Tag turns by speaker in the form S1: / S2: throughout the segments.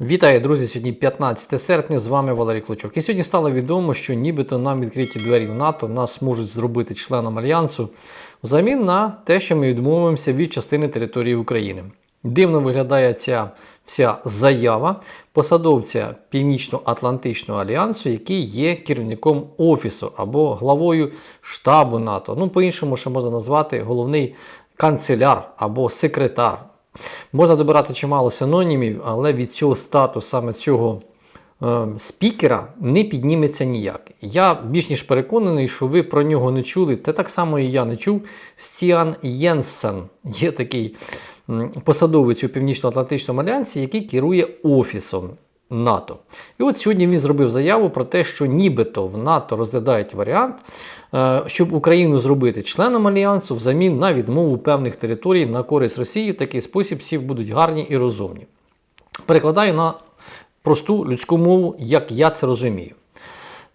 S1: Вітаю, друзі! Сьогодні 15 серпня. З вами Валерій Клочок. І сьогодні стало відомо, що нібито нам відкриті двері в НАТО нас можуть зробити членом альянсу взамін на те, що ми відмовимося від частини території України. Дивно виглядає ця вся заява посадовця Північно-Атлантичного альянсу, який є керівником офісу або главою штабу НАТО. Ну, по-іншому ще можна назвати головний канцеляр або секретар. Можна добирати чимало синонімів, але від цього статусу саме цього е, спікера не підніметься ніяк. Я більш ніж переконаний, що ви про нього не чули, та так само і я не чув. Стіан Єнсен є такий посадовець у Північно-Атлантичному альянсі, який керує офісом. НАТО. І от сьогодні він зробив заяву про те, що нібито в НАТО розглядають варіант, е, щоб Україну зробити членом альянсу взамін на відмову певних територій на користь Росії. В такий спосіб всі будуть гарні і розумні. Перекладаю на просту людську мову, як я це розумію.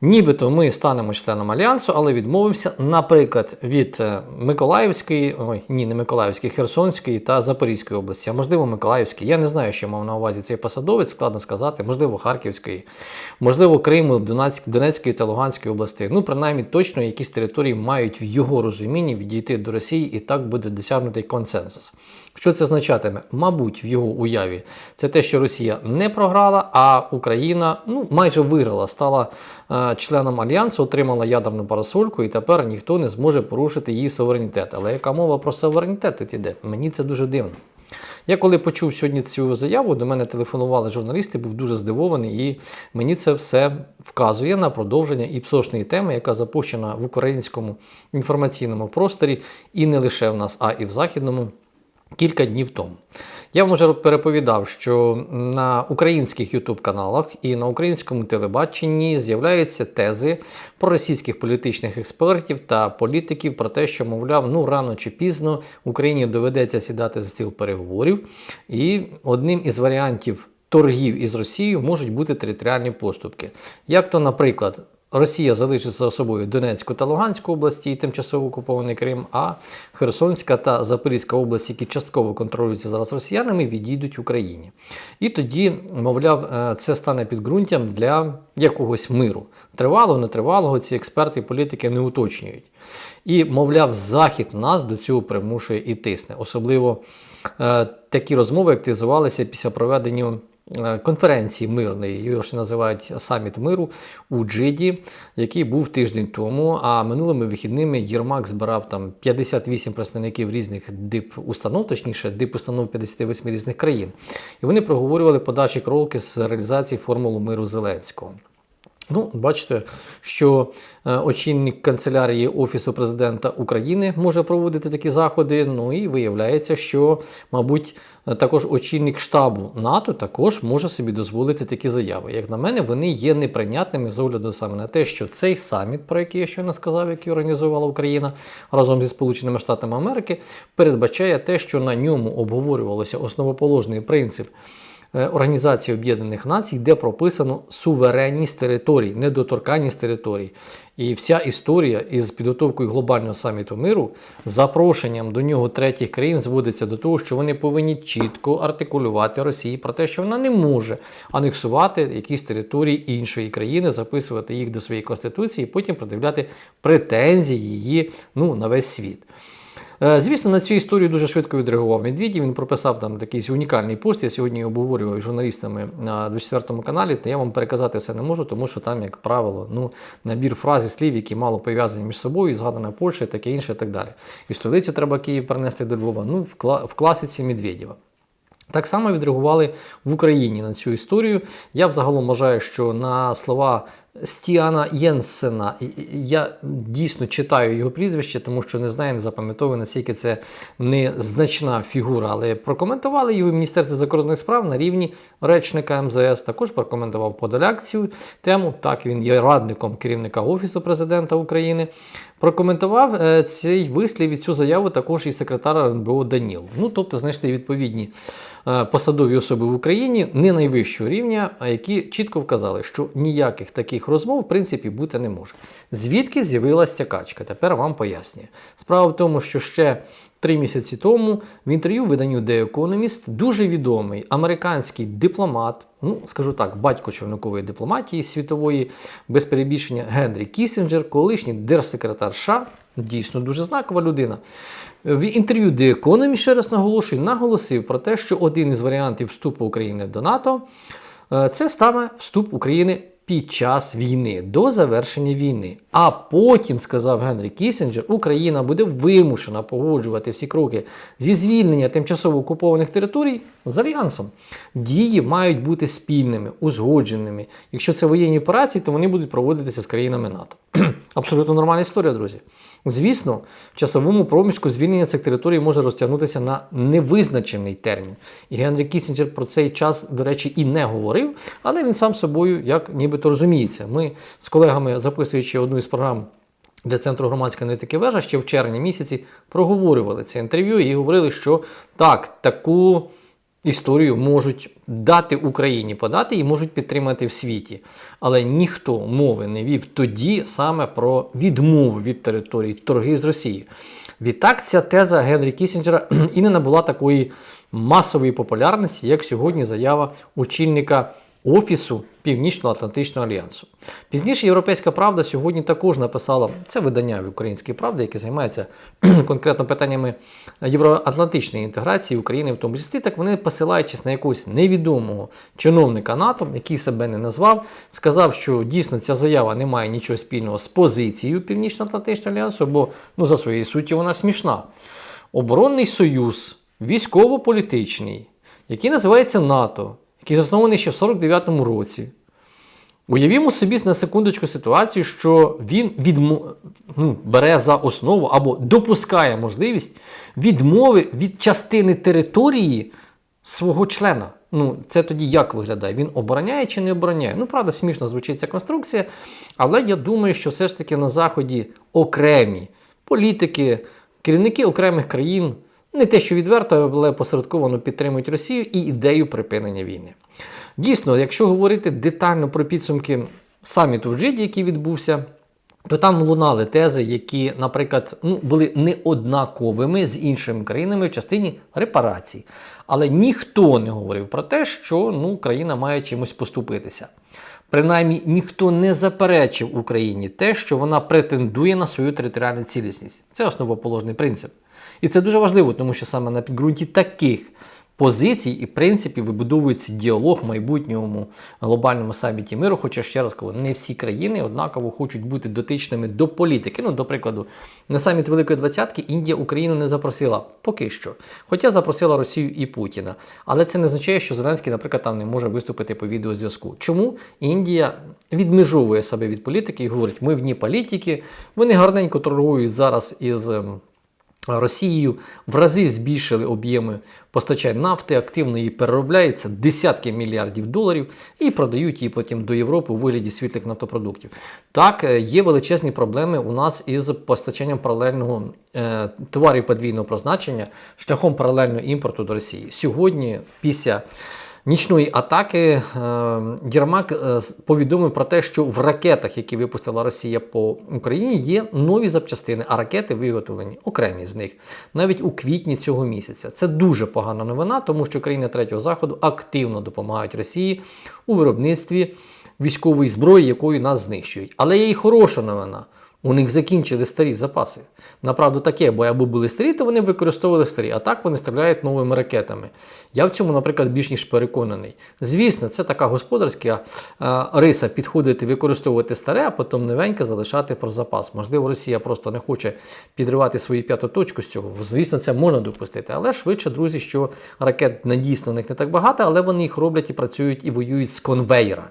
S1: Нібито ми станемо членом альянсу, але відмовимося, наприклад, від е, Миколаївської, ой, ні, не Миколаївської, Херсонської та Запорізької області, а можливо, Миколаївської. Я не знаю, що мав на увазі цей посадовець, складно сказати, можливо, Харківської, можливо, Криму, Донецької та Луганської областей. Ну, принаймні, точно якісь території мають в його розумінні відійти до Росії, і так буде досягнутий консенсус. Що це означатиме? Мабуть, в його уяві це те, що Росія не програла, а Україна ну, майже виграла, стала членом альянсу, отримала ядерну парасольку, і тепер ніхто не зможе порушити її суверенітет. Але яка мова про суверенітет тут іде? Мені це дуже дивно. Я коли почув сьогодні цю заяву, до мене телефонували журналісти, був дуже здивований, і мені це все вказує на продовження іпсошної теми, яка запущена в українському інформаційному просторі, і не лише в нас, а і в західному кілька днів тому. Я вам вже переповідав, що на українських ютуб-каналах і на українському телебаченні з'являються тези про російських політичних експертів та політиків про те, що, мовляв, ну рано чи пізно Україні доведеться сідати за стіл переговорів, і одним із варіантів торгів із Росією можуть бути територіальні поступки. Як то, наприклад, Росія залишить за собою Донецьку та Луганську області і тимчасово окупований Крим, а Херсонська та Запорізька області, які частково контролюються зараз росіянами, відійдуть Україні. І тоді, мовляв, е, це стане підґрунтям для якогось миру. Тривалого, нетривалого, ці експерти і політики не уточнюють. І, мовляв, Захід нас до цього примушує і тисне. Особливо е, такі розмови активізувалися після проведення конференції мирної, його ще називають саміт миру у Джиді, який був тиждень тому. А минулими вихідними Єрмак збирав там 58 представників різних дип установ, точніше, дип установ 58 різних країн. І вони проговорювали подальші кроки з реалізації формулу миру Зеленського. Ну, бачите, що е, очільник канцелярії Офісу президента України може проводити такі заходи. Ну і виявляється, що, мабуть, е, також очільник штабу НАТО також може собі дозволити такі заяви. Як на мене, вони є неприйнятними з огляду саме на те, що цей саміт, про який я щойно сказав, який організувала Україна разом зі Сполученими Штатами Америки, передбачає те, що на ньому обговорювалося основоположний принцип. Е, Організації Об'єднаних Націй, де прописано суверенність територій, недоторканність територій. І вся історія із підготовкою глобального саміту миру, запрошенням до нього третіх країн зводиться до того, що вони повинні чітко артикулювати Росії про те, що вона не може анексувати якісь території іншої країни, записувати їх до своєї конституції, і потім продивляти претензії її ну, на весь світ. Е, Звісно, на цю історію дуже швидко відреагував Медведєв. Він прописав там такий унікальний пост. Я сьогодні обговорював із журналістами на 24 каналі. То я вам переказати все не можу, тому що там, як правило, ну набір фраз і слів, які мало пов'язані між собою, згадана Польща, таке інше, і так далі. І столицю треба Київ перенести до Львова. Ну, в, кла- в класиці Медведєва. Так само відреагували в Україні на цю історію. Я взагалом вважаю, що на слова Стіана Єнсена я дійсно читаю його прізвище, тому що не знаю, не запам'ятовую, наскільки це незначна фігура, але прокоментували його в Міністерстві закордонних справ на рівні речника МЗС. Також прокоментував Подоляк цю тему. Так, він є радником керівника Офісу президента України. Прокоментував е, цей вислів і цю заяву також і секретар РНБО Даніл. Ну, тобто, знайшли відповідні е, посадові особи в Україні не найвищого рівня, а які чітко вказали, що ніяких таких розмов в принципі бути не може. Звідки з'явилася качка? Тепер вам пояснюю. Справа в тому, що ще три місяці тому в інтерв'ю виданню The Economist дуже відомий американський дипломат, ну скажу так, батько човникової дипломатії світової без перебільшення Генрі Кісінджер, колишній держсекретар США, дійсно дуже знакова людина. В інтерв'ю The Economist, ще раз наголошую, наголосив про те, що один із варіантів вступу України до НАТО е, це саме вступ України під час війни, до завершення війни. А потім, сказав Генрі Кісінджер, Україна буде вимушена погоджувати всі кроки зі звільнення тимчасово окупованих територій з альянсом. Дії мають бути спільними, узгодженими. Якщо це воєнні операції, то вони будуть проводитися з країнами НАТО. Абсолютно нормальна історія, друзі. Звісно, в часовому проміжку звільнення цих територій може розтягнутися на невизначений термін. І Генрі Кісінджер про цей час, до речі, і не говорив, але він сам собою як нібито розуміється. Ми з колегами, записуючи одну із програм для Центру громадської аналітики вежа, ще в червні місяці проговорювали це інтерв'ю і говорили, що так, таку. Історію можуть дати Україні подати і можуть підтримати в світі. Але ніхто мови не вів тоді саме про відмову від території торги з Росією. Відтак, ця теза Генрі Кісінджера і не набула такої масової популярності, як сьогодні заява очільника Офісу Північно-Атлантичного альянсу. Пізніше Європейська Правда сьогодні також написала це видання в Українській правді, яке займається конкретно питаннями євроатлантичної інтеграції України, в тому числі, так вони посилаючись на якогось невідомого чиновника НАТО, який себе не назвав, сказав, що дійсно ця заява не має нічого спільного з позицією Північно-Атлантичного альянсу, бо ну, за своєю суттю вона смішна. Оборонний союз, військово-політичний, який називається НАТО який заснований ще в 49-му році. Уявімо собі на секундочку ситуацію, що він відмо... ну, бере за основу або допускає можливість відмови від частини території свого члена. Ну, це тоді як виглядає? Він обороняє чи не обороняє? Ну, правда, смішно звучить ця конструкція, але я думаю, що все ж таки на Заході окремі політики, керівники окремих країн не те, що відверто, але посередковано підтримують Росію і ідею припинення війни. Дійсно, якщо говорити детально про підсумки саміту в Джиді, який відбувся, то там лунали тези, які, наприклад, ну, були неоднаковими з іншими країнами в частині репарацій. Але ніхто не говорив про те, що ну, країна має чимось поступитися. Принаймні, ніхто не заперечив Україні те, що вона претендує на свою територіальну цілісність. Це основоположний принцип. І це дуже важливо, тому що саме на підґрунті таких позицій і принципів вибудовується діалог в майбутньому глобальному саміті миру. Хоча ще раз кажу, не всі країни однаково хочуть бути дотичними до політики. Ну, до прикладу, на саміт Великої Двадцятки Індія Україну не запросила поки що. Хоча запросила Росію і Путіна. Але це не означає, що Зеленський, наприклад, там не може виступити по відеозв'язку. Чому Індія відмежовує себе від політики і говорить, ми вні політики, вони гарненько торгують зараз із. Росією в рази збільшили об'єми постачань нафти, активно її переробляється десятки мільярдів доларів і продають її потім до Європи у вигляді світлих нафтопродуктів. Так, е, є величезні проблеми у нас із постачанням паралельного е, товарів подвійного призначення шляхом паралельного імпорту до Росії. Сьогодні, після нічної атаки е, Єрмак е, повідомив про те, що в ракетах, які випустила Росія по Україні, є нові запчастини, а ракети виготовлені окремі з них навіть у квітні цього місяця. Це дуже погана новина, тому що країни третього заходу активно допомагають Росії у виробництві військової зброї, якою нас знищують. Але є і хороша новина. У них закінчили старі запаси. Направду таке, бо або були старі, то вони використовували старі, а так вони стріляють новими ракетами. Я в цьому, наприклад, більш ніж переконаний. Звісно, це така господарська а, риса підходити, використовувати старе, а потім новеньке залишати про запас. Можливо, Росія просто не хоче підривати свою п'яту точку з цього. Звісно, це можна допустити. Але швидше, друзі, що ракет надійсно у них не так багато, але вони їх роблять і працюють і воюють з конвейера.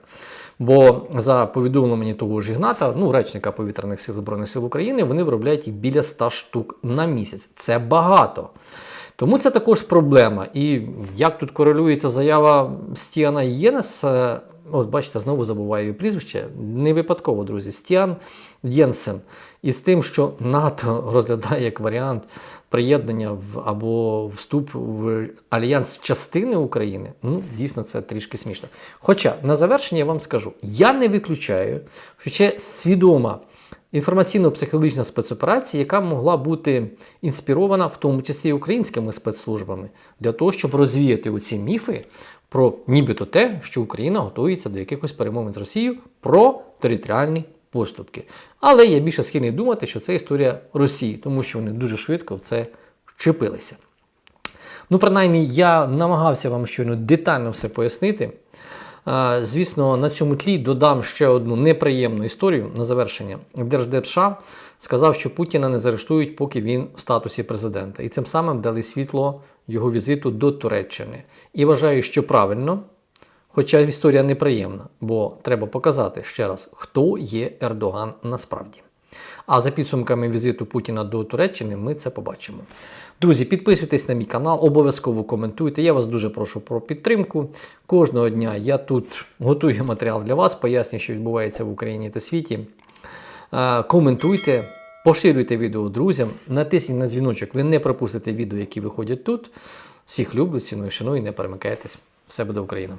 S1: Бо за повідомленнями того ж Ігната, ну речника повітряних сил Збройних сил України, вони виробляють їх біля 100 штук на місяць. Це багато. Тому це також проблема. І як тут корелюється заява Стіана Єнес, е, от бачите, знову забуваю її прізвище, не випадково, друзі, Стіан Єнсен. І з тим, що НАТО розглядає як варіант приєднання в або вступ в альянс частини України, ну дійсно це трішки смішно. Хоча на завершення я вам скажу, я не виключаю, що ще свідома інформаційно-психологічна спецоперація, яка могла бути інспірована в тому числі українськими спецслужбами для того, щоб розвіяти оці міфи про нібито те, що Україна готується до якихось перемовин з Росією про територіальні поступки. Але я більше схильний думати, що це історія Росії, тому що вони дуже швидко в це вчепилися. Ну, принаймні, я намагався вам щойно детально все пояснити. Звісно, на цьому тлі додам ще одну неприємну історію на завершення. Держдеп США сказав, що Путіна не заарештують, поки він в статусі президента. І цим самим дали світло його візиту до Туреччини. І вважаю, що правильно, хоча історія неприємна, бо треба показати ще раз, хто є Ердоган насправді. А за підсумками візиту Путіна до Туреччини ми це побачимо. Друзі, підписуйтесь на мій канал, обов'язково коментуйте. Я вас дуже прошу про підтримку. Кожного дня я тут готую матеріал для вас, пояснюю, що відбувається в Україні та світі. Е, Коментуйте, поширюйте відео друзям, натисніть на дзвіночок, ви не пропустите відео, які виходять тут. Всіх люблю, ціную, шаную, не перемикайтесь. Все буде Україна!